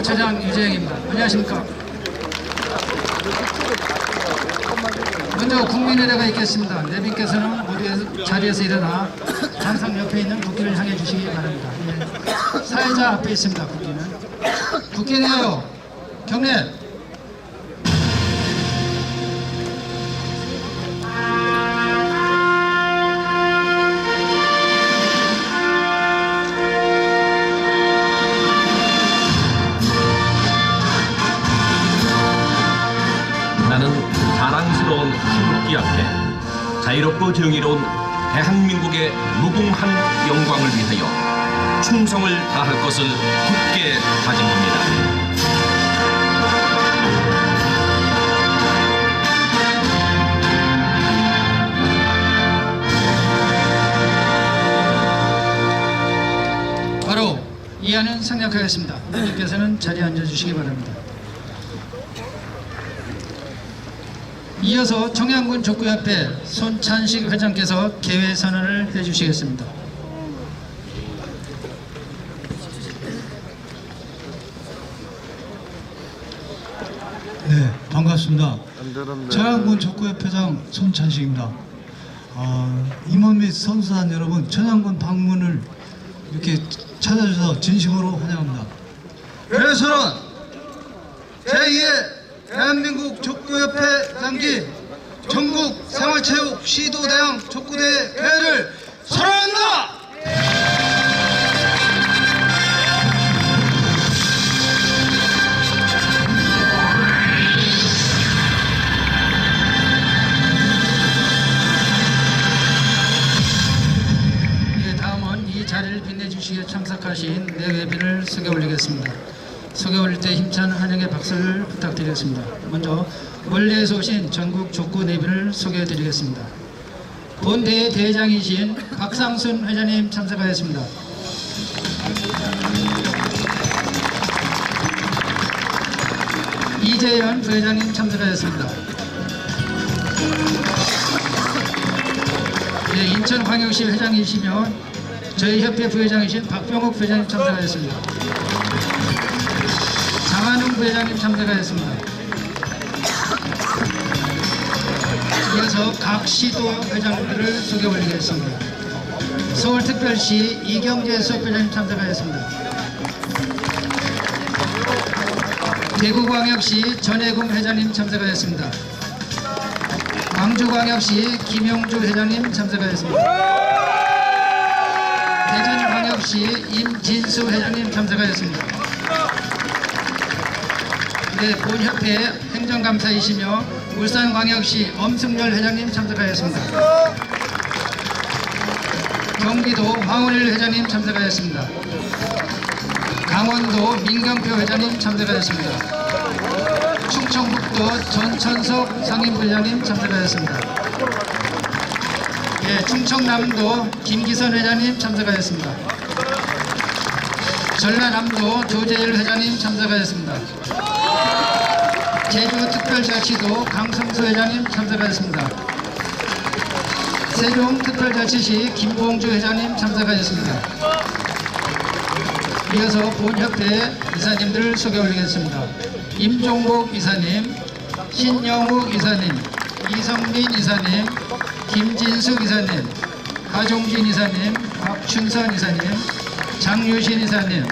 부처장 유재영입니다. 안녕하십니까? 먼저 국민의례가 있겠습니다. 내빈께서는 모두 자리에서 일어나 장상 옆에 있는 국기를 향해 주시기 바랍니다. 예. 사회자 앞에 있습니다. 국기는. 국기네요. 경례. 자유롭고 정의로운 대한민국의 무궁한 영광을 위하여 충성을 다할 것을 굳게 다짐합니다. 이하는 생략하겠습니다. 내빈께서는 자리에 앉아주시기 바랍니다. 이어서 청양군 족구협회 손찬식 회장께서 개회 선언을 해주시겠습니다. 네, 반갑습니다. 천안군 족구협회장 손찬식입니다. 어, 임원 및 선수단 여러분, 천안군 방문을 이렇게 찾아주셔서 진심으로 환영합니다. 그래서는 제2회 대한민국 족구협회 장기 전국 생활체육 시도대항 족구대회 개회를 선언한다! 예, 다음은 이 자리를 빛내주시기에 참석하신 내외빈을 소개 올리겠습니다. 때 힘찬 환영의 박수를 부탁드리겠습니다. 먼저 멀리에서 오신 전국 족구 내빈을 소개해 드리겠습니다. 본대회 대회장이신 박상순 회장님 참석하였습니다. 이재현 부회장님 참석하였습니다. 네, 인천광역시 회장이시며 저희 협회 부회장이신 박병욱 회장님 참석하였습니다. 장한웅 부회장님 참석하였습니다. 이어서 각 시도 회장들을 소개 올리겠습니다. 서울특별시 이경재 수협회장님 참석하였습니다. 대구광역시 전해궁 회장님 참석하였습니다. 광주광역시 김용주 회장님 참석하였습니다. 대전광역시 임진수 회장님 참석하였습니다. 네, 본협회 행정감사이시며 울산광역시 엄승열 회장님 참석하였습니다. 경기도 황원일 회장님 참석하였습니다. 강원도 민경표 회장님 참석하였습니다. 충청북도 전천석 상임부회장님 참석하였습니다. 예, 충청남도 김기선 회장님 참석하였습니다. 전라남도 조재일 회장님 참석하였습니다. 제주특별자치도 강성수 회장님 참석하였습니다. 세종특별자치시 김봉주 회장님 참석하였습니다. 이어서 본협회 이사님들을 소개 올리겠습니다. 임종복 이사님, 신영욱 이사님, 이성민 이사님, 김진숙 이사님, 하종진 이사님, 박춘선 이사님, 장유신 이사님,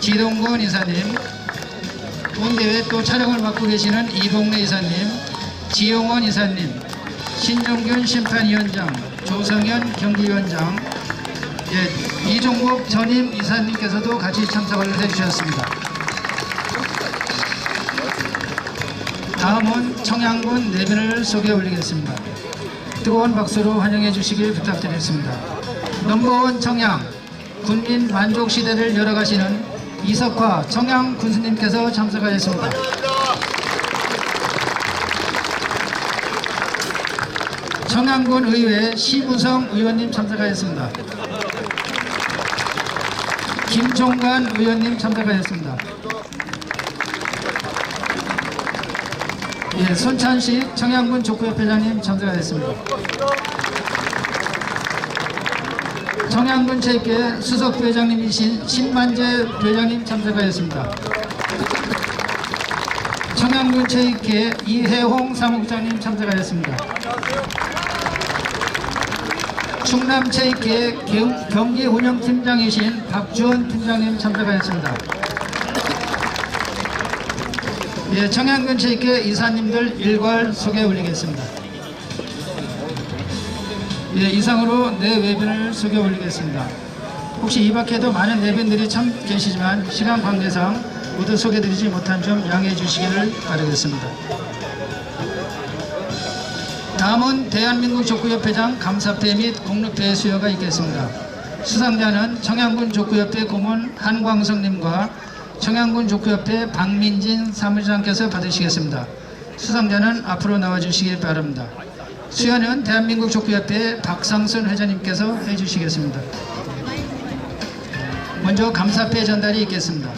지동건 이사님, 본대회 또 촬영을 맡고 계시는 이봉래 이사님, 지용원 이사님, 신종균 심판위원장, 조성현 경기위원장, 예, 이종국 전임 이사님께서도 같이 참석을 해주셨습니다. 다음은 청양군 내빈을 소개 올리겠습니다. 뜨거운 박수로 환영해 주시길 부탁드리겠습니다. 넘버원 청양 군민 만족 시대를 열어가시는 이석화 청양 군수님께서 참석하였습니다. 청양군 의회 시부성 의원님 참석하였습니다. 김종관 의원님 참석하였습니다. 예, 손찬식 청양군 족구협회장님 참석하였습니다. 청양군 체육회 수석 부회장님이신 신만재 부회장님 참석하였습니다. 청양군 체육회 이혜홍 사무국장님 참석하였습니다. 충남 체육회 경- 경기 운영팀장이신 박주원 팀장님 참석하였습니다. 예, 청양군 체육회 이사님들 일괄 소개 올리겠습니다. 예, 이상으로 내 외변을 소개 올리겠습니다. 혹시 이 밖에도 많은 내변들이 참 계시지만 시간 관계상 모두 소개드리지 못한 점 양해해 주시기를 바라겠습니다. 다음은 대한민국 족구협회장 감사패 및 공로패 수여가 있겠습니다. 수상자는 청양군 족구협회 고문 한광성님과 청양군 족구협회 박민진 사무장께서 받으시겠습니다. 수상자는 앞으로 나와주시기 바랍니다. 수여는 대한민국 족구협회 박상순 회장님께서 해주시겠습니다. 먼저 감사패 전달이 있겠습니다.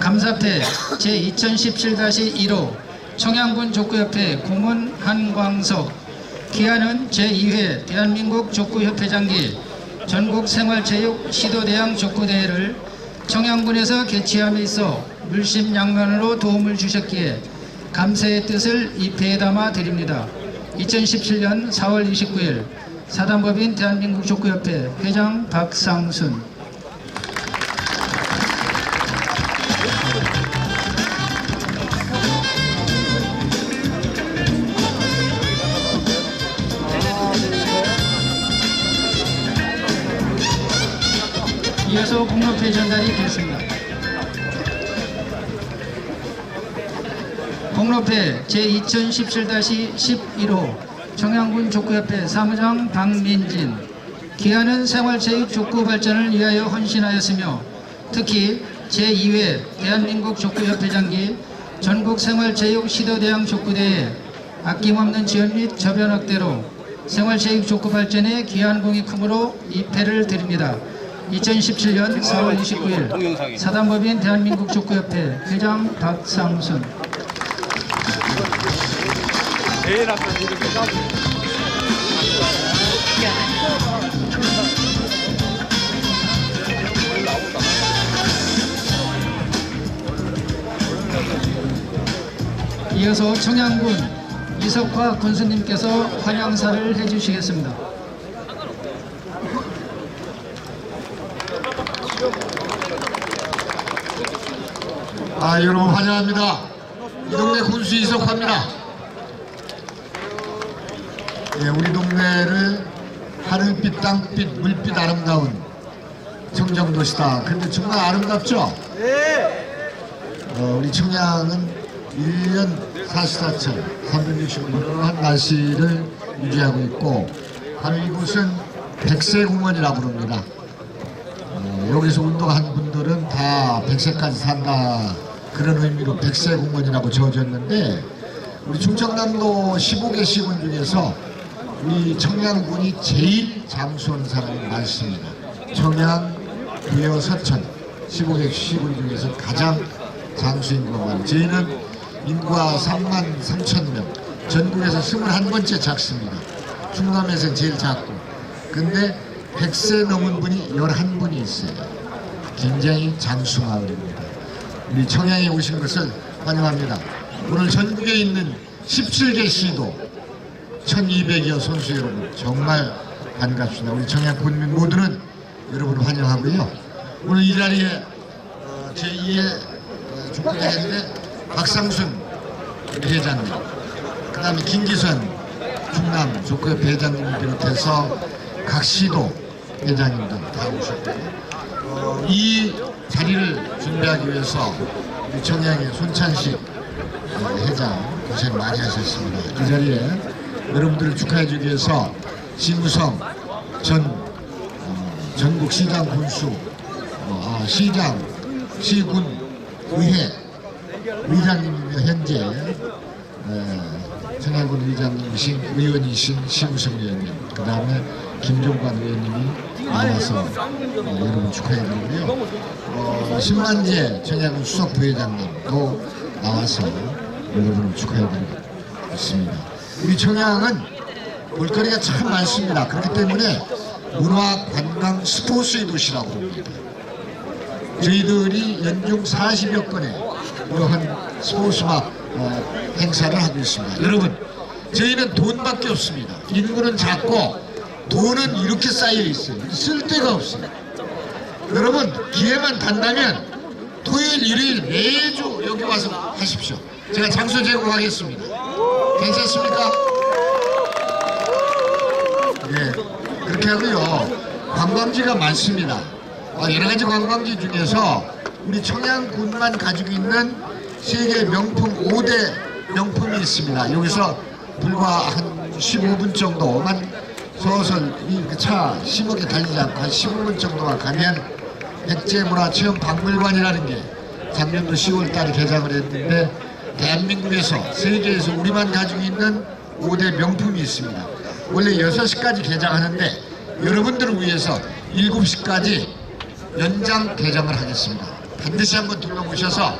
감사패 제2017-1호 청양군 족구협회 고문 한광석 기한은 제2회 대한민국 족구협회장기 전국 생활체육 시도대항 족구대회를 청양군에서 개최함에 있어 물심양면으로 도움을 주셨기에 감사의 뜻을 이 배에 담아 드립니다. 2017년 4월 29일 사단법인 대한민국 족구협회 회장 박상순 이어서 공로패 전달이 있겠습니다. 공로패 제2017-11호 청양군 족구협회 사무장 박민진 기한은 생활체육 족구 발전을 위하여 헌신하였으며 특히 제2회 대한민국 족구협회장기 전국 생활체육 시도대항 족구대회 아낌없는 지원 및 저변 확대로 생활체육 족구 발전에 기한 공이 크므로 이 패를 드립니다. 2017년 4월 29일 사단법인 대한민국 족구협회 회장 박상순 이어서 청양군 이석화 군수님께서 환영사를 해주시겠습니다. 아, 여러분 환영합니다. 이 동네 군수 이석화입니다. 예, 우리 동네를 하늘빛, 땅빛, 물빛 아름다운 청정도시다. 근데 정말 아름답죠? 어, 우리 청양은 1년 44천 365한 날씨를 유지하고 있고 바로 이곳은 백세공원이라고 부릅니다. 어, 여기서 운동한 분들은 다 100세까지 산다 그런 의미로 백세공원이라고 지어졌는데 우리 충청남도 15개 시군 중에서 우리 청양군이 제일 장수하는 사람이 많습니다. 청양, 부여, 서천 15개 시군 중에서 가장 장수인 것만 저희는 인구가 3만 3천 명 전국에서 21번째 작습니다. 충남에서 제일 작고 근데 100세 넘은 분이 11분이 있어요. 굉장히 장수마을입니다. 우리 청양에 오신 것을 환영합니다. 오늘 전국에 있는 17개 시도 1200여 선수 여러분 정말 반갑습니다. 우리 청양 군민 모두는 여러분을 환영하고요. 오늘 이 자리에 어, 제2의 축구대회인데 박상순 우리 회장님 그 다음에 김기선 충남 족구협회 회장님을 비롯해서 각 시도 회장님들 다 오셨고요. 어, 이 자리를 준비하기 위해서 청양의 손찬식 어, 회장 고생 많이 하셨습니다. 그 자리에 여러분들을 축하해 주기 위해서 심우성 전 어, 전국 시장 군수 어, 아, 시장 시군 의회 의장님이며 현재. 에, 청양군 의장님이신 의원이신 심우성 의원님 그 다음에 김종관 의원님이 나와서 어, 여러분 축하해드리고요. 어, 신만재 청양군 수석 부회장님도 나와서 여러분을 축하해드리고 있습니다 우리 청양은 볼거리가 참 많습니다 그렇기 때문에 문화 관광 스포츠의 도시라고 합니다 저희들이 연중 40여 건의 이러한 스포츠막 어, 행사를 하고 있습니다. 여러분 저희는 돈밖에 없습니다. 인구는 작고 돈은 이렇게 쌓여 있어요. 쓸 데가 없어요. 여러분 기회만 단다면 토요일 일요일 매주 여기 와서 하십시오. 제가 장소 제공하겠습니다. 괜찮습니까? 네, 그렇게 하고요. 관광지가 많습니다. 어, 여러 가지 관광지 중에서 우리 청양군만 가지고 있는 세계 명품 5대 명품이 있습니다. 여기서 불과 한 15분 정도만 서서 이차 10억에 달리지 않고 한 15분 정도만 가면 백제문화체험 박물관이라는 게 작년도 10월 달에 개장을 했는데 대한민국에서 세계에서 우리만 가지고 있는 5대 명품이 있습니다. 원래 6시까지 개장하는데 여러분들을 위해서 7시까지 연장 개장을 하겠습니다. 반드시 한번 둘러보셔서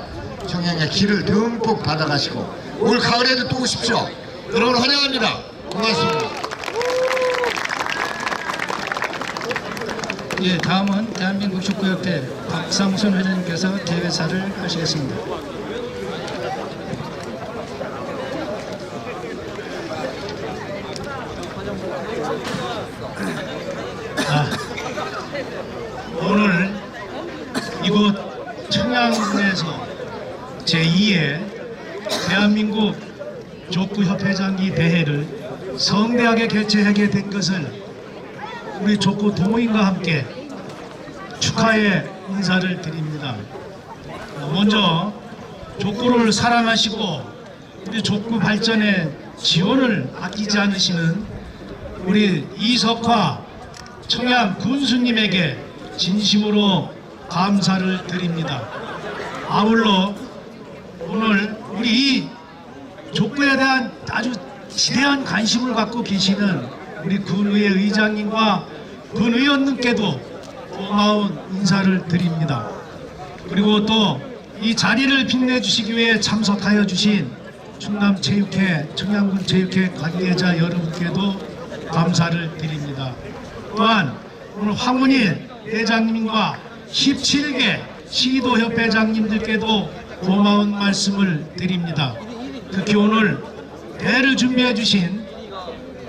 청양의 길을 듬뿍 받아가시고 올 가을에도 또 오십시오. 여러분 환영합니다. 고맙습니다. 예, 다음은 대한민국 축구협회 박상순 회장님께서 대회사를 하시겠습니다. 오늘 이곳 청양군에서 제2회 대한민국 족구협회장기 대회를 성대하게 개최하게 된 것을 우리 족구 동호인과 함께 축하의 인사를 드립니다. 먼저 족구를 사랑하시고 우리 족구 발전에 지원을 아끼지 않으시는 우리 이석화 청양 군수님에게 진심으로 감사를 드립니다. 아울러 오늘 우리 이 족구에 대한 아주 지대한 관심을 갖고 계시는 우리 군의회 의장님과 군의원님께도 고마운 인사를 드립니다. 그리고 또 이 자리를 빛내주시기 위해 참석하여 주신 충남체육회, 청양군 체육회 관계자 여러분께도 감사를 드립니다. 또한 오늘 황문일 회장님과 17개 시도협회장님들께도 고마운 말씀을 드립니다. 특히 오늘 대를 준비해 주신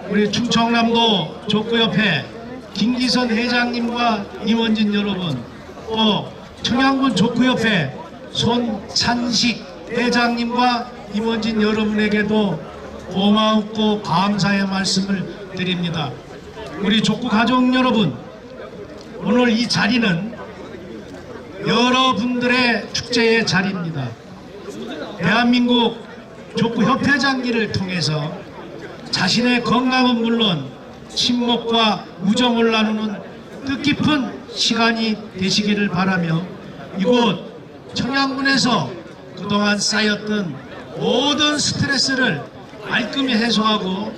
우리 충청남도 족구협회 김기선 회장님과 임원진 여러분 또 청양군 족구협회 손찬식 회장님과 임원진 여러분에게도 고맙고 감사의 말씀을 드립니다. 우리 족구 가족 여러분 오늘 이 자리는 여러분들의 축제의 자리입니다. 대한민국 족구 협회장기를 통해서 자신의 건강은 물론 친목과 우정을 나누는 뜻깊은 시간이 되시기를 바라며 이곳 청양군에서 그동안 쌓였던 모든 스트레스를 말끔히 해소하고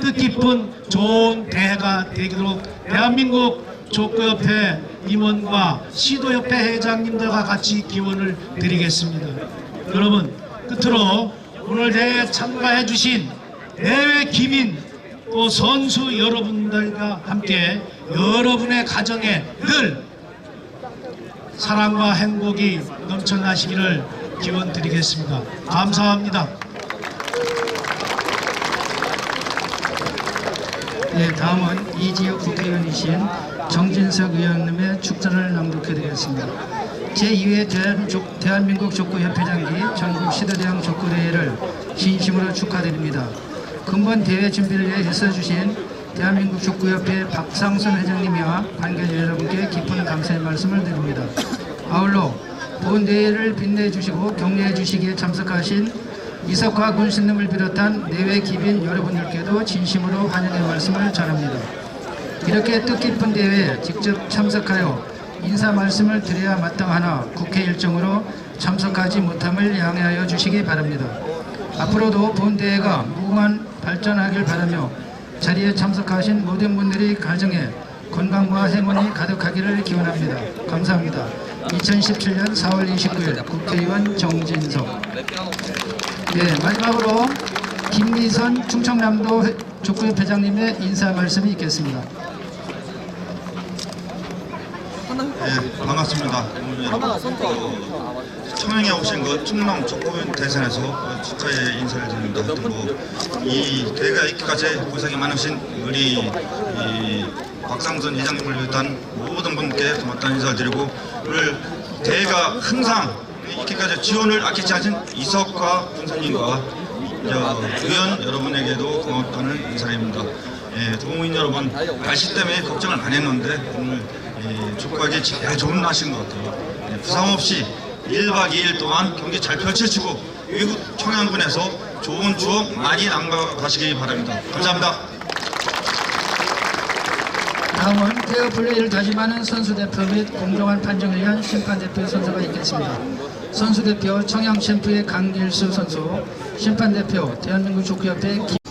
뜻깊은 좋은 대회가 되도록 대한민국 족구협회 임원과 시도협회 회장님들과 같이 기원을 드리겠습니다. 여러분 끝으로 오늘 대회에 참가해 주신 대회 기민 또 선수 여러분들과 함께 여러분의 가정에 늘 사랑과 행복이 넘쳐나시기를 기원 드리겠습니다. 감사합니다. 예, 다음은 이 지역 국회의원이신 정진석 의원님의 축전을 낭독해 드리겠습니다. 제2회 대한족, 대한 민국 족구협회장기 전국 시도대항 족구대회를 진심으로 축하드립니다. 근본 대회 준비를 위해 애써주신 대한민국 족구협회 박상순 회장님과 관계자 여러분께 깊은 감사의 말씀을 드립니다. 아울러 본 대회를 빛내주시고 격려해 주시기에 참석하신 이석화 군수님을 비롯한 내외 기빈 여러분들께도 진심으로 환영의 말씀을 전합니다. 이렇게 뜻깊은 대회에 직접 참석하여 인사 말씀을 드려야 마땅하나 국회 일정으로 참석하지 못함을 양해하여 주시기 바랍니다. 앞으로도 본 대회가 무궁한 발전하길 바라며 자리에 참석하신 모든 분들이 가정에 건강과 행운이 가득하기를 기원합니다. 감사합니다. 2017년 4월 29일 국회의원 정진석 네, 마지막으로 김미선 충청남도 회- 족구협회장님의 인사 말씀이 있겠습니다. 예, 반갑습니다. 오늘 그 청양에 오신 그 충남 족구인 대선에서 그 축하의 인사를 드립니다. 또이 대회가 있기까지 고생이 많으신 우리 이 박상선 이장님을 비롯한 모든 분께 고맙다는 인사를 드리고 오늘 대회가 항상 있기까지 지원을 아끼지 않으신 이석화 군사님과 저 의원 여러분에게도 고맙다는 인사입니다. 예, 도민 여러분 날씨 때문에 걱정을 많이 했는데 오늘 예, 축구하기 제일 좋은 날인 것 같아요. 예, 부상 없이 1박 2일 동안 경기 잘 펼치시고 외국 청양군에서 좋은 추억 많이 남겨가시기 바랍니다. 감사합니다. 다음은 페어 플레이를 다짐하는 선수 대표 및 공정한 판정을 위한 심판 대표 선수가 있겠습니다. 선수 대표 청양 챔프의 강길수 선수, 심판 대표 대한민국 축구협회 김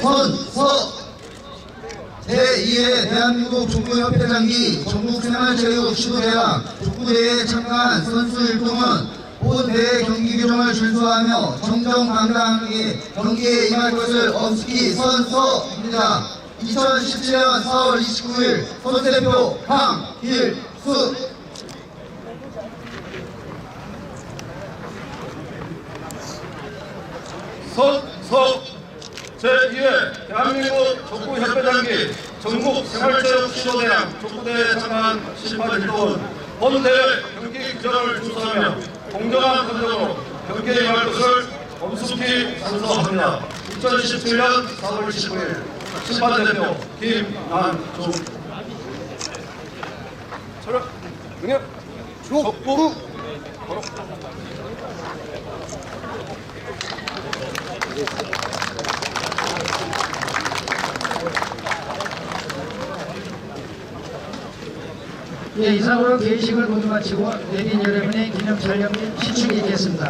선서 제2회 대한민국 족구협회장기 전국생활체육 시도대학 족구대회에 참가한 선수 일동은 본 대회 경기 규정을 준수하며 정정당당하게 경기에 임할 것을 엄숙히 선서입니다. 2017년 4월 29일 선수대표 황길수 선서 제2회 대한민국 족구협회장기 전국 생활체육 시도대학 족구대회에 참가한 심판 일동은 본대회 경기 규정을 준수하며 공정한 판정으로 경기에 임할 것을 엄숙히 선서합니다. 2017년 4월 29일 심판대표 김난중 철학 응애 족구 예, 이상으로 개회식을 모두 마치고 내빈 여러분의 기념 촬영 및 시축이 있겠습니다.